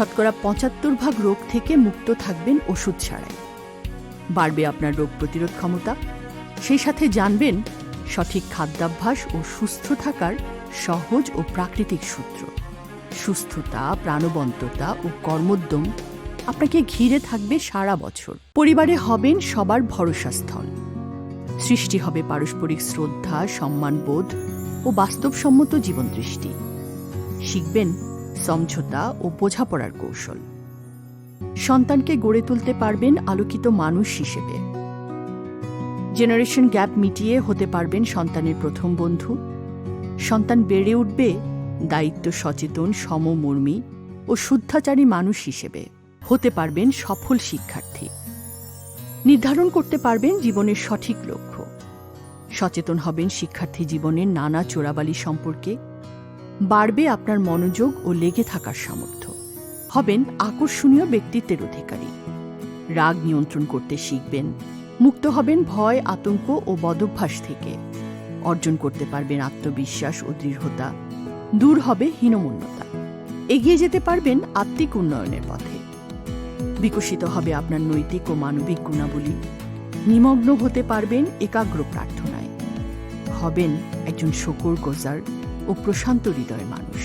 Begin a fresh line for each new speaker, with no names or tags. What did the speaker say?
শতকরা পঁচাত্তর ভাগ রোগ থেকে মুক্ত থাকবেন ওষুধ ছাড়াই। বাড়বে আপনার রোগ প্রতিরোধ ক্ষমতা। সেই সাথে জানবেন সঠিক খাদ্যাভ্যাস ও সুস্থ থাকার সহজ ও প্রাকৃতিক সূত্র। সুস্থতা, প্রাণবন্ততা ও কর্মোদ্যম আপনাকে ঘিরে থাকবে সারা বছর। পরিবারে হবেন সবার ভরসাস্থল। সৃষ্টি হবে পারস্পরিক শ্রদ্ধা, সম্মানবোধ ও বাস্তবসম্মত জীবনদৃষ্টি। শিখবেন সমঝোতা ও বোঝাপড়ার কৌশল। সন্তানকে গড়ে তুলতে পারবেন আলোকিত মানুষ হিসেবে। জেনারেশন গ্যাপ মিটিয়ে হতে পারবেন সন্তানের প্রথম বন্ধু। সন্তান বেড়ে উঠবে দায়িত্ব সচেতন, সমমর্মী ও শুদ্ধাচারী মানুষ হিসেবে। হতে পারবেন সফল শিক্ষার্থী। নির্ধারণ করতে পারবেন জীবনের সঠিক লক্ষ্য। সচেতন হবেন শিক্ষার্থী জীবনের নানা চোরাবালি সম্পর্কে। বাড়বে আপনার মনোযোগ ও লেগে থাকার সামর্থ্য। হবেন আকর্ষণীয় ব্যক্তিত্বের অধিকারী। রাগ নিয়ন্ত্রণ করতে শিখবেন। মুক্ত হবেন ভয়, আতঙ্ক ও বদভ্যাস থেকে। অর্জন করতে পারবেন আত্মবিশ্বাস ও দৃঢ়তা। দূর হবে হীনমন্যতা। এগিয়ে যেতে পারবেন আত্মিক উন্নয়নের পথে। বিকশিত হবে আপনার নৈতিক ও মানবিক গুণাবলী। নিমগ্ন হতে পারবেন একাগ্র প্রার্থনায়। হবেন একজন শকর গোজার ও প্রশান্ত হৃদয়ের মানুষ।